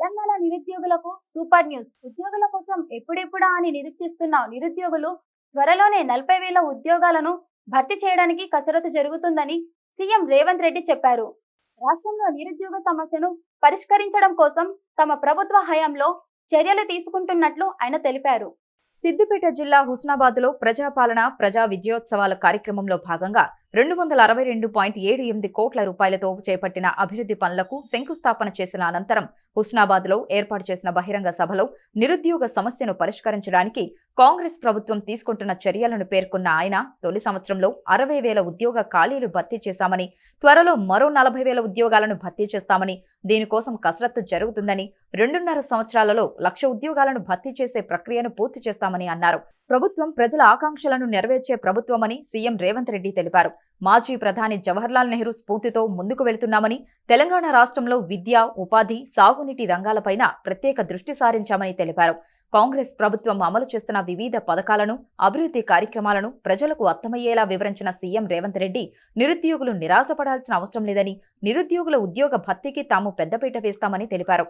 తెలంగాణ నిరుద్యోగులకు super news. ఉద్యోగుల కోసం ఎప్పుడెప్పుడా అని నిరీక్షిస్తున్న నిరుద్యోగులు త్వరలోనే నలభై వేల ఉద్యోగాలను భర్తీ చేయడానికి కసరత్తు జరుగుతుందని సీఎం రేవంత్ రెడ్డి చెప్పారు. రాష్ట్రంలో నిరుద్యోగ సమస్యను పరిష్కరించడం కోసం తమ ప్రభుత్వ హయాంలో చర్యలు తీసుకుంటున్నట్లు ఆయన తెలిపారు. సిద్దిపేట జిల్లా హుస్నాబాద్లో ప్రజాపాలన ప్రజా విజయోత్సవాల కార్యక్రమంలో భాగంగా రెండు వందల అరవై రెండు పాయింట్ ఏడు ఎనిమిది కోట్ల రూపాయలతో చేపట్టిన అభివృద్ధి పనులకు శంకుస్థాపన చేసిన అనంతరం హుస్నాబాద్లో ఏర్పాటు చేసిన బహిరంగ సభలో నిరుద్యోగ సమస్యను పరిష్కరించడానికి కాంగ్రెస్ ప్రభుత్వం తీసుకుంటున్న చర్యలను పేర్కొన్న ఆయన తొలి సంవత్సరంలో అరవై వేల ఉద్యోగ ఖాళీలు భర్తీ చేశామని త్వరలో మరో నలభై వేల ఉద్యోగాలను భర్తీ చేస్తామని దీనికోసం కసరత్తు జరుగుతుందని రెండున్నర సంవత్సరాలలో లక్ష ఉద్యోగాలను భర్తీ చేసే ప్రక్రియను పూర్తి చేస్తామని అన్నారు. ప్రభుత్వం ప్రజల ఆకాంక్షలను నెరవేర్చే ప్రభుత్వమని సీఎం రేవంత్ రెడ్డి తెలిపారు. మాజీ ప్రధాని జవహర్లాల్ నెహ్రూ స్ఫూర్తితో ముందుకు వెళుతున్నామని తెలంగాణ రాష్ట్రంలో విద్య ఉపాధి సాగునీటి రంగాలపైన ప్రత్యేక దృష్టి సారించామని తెలిపారు. కాంగ్రెస్ ప్రభుత్వం అమలు చేస్తున్న వివిధ పథకాలను అభివృద్ధి కార్యక్రమాలను ప్రజలకు అర్థమయ్యేలా వివరించిన సీఎం రేవంత్ రెడ్డి నిరుద్యోగులు నిరాశపడాల్సిన అవసరం లేదని నిరుద్యోగుల ఉద్యోగ భర్తీకి తాము పెద్దపీట వేస్తామని తెలిపారు.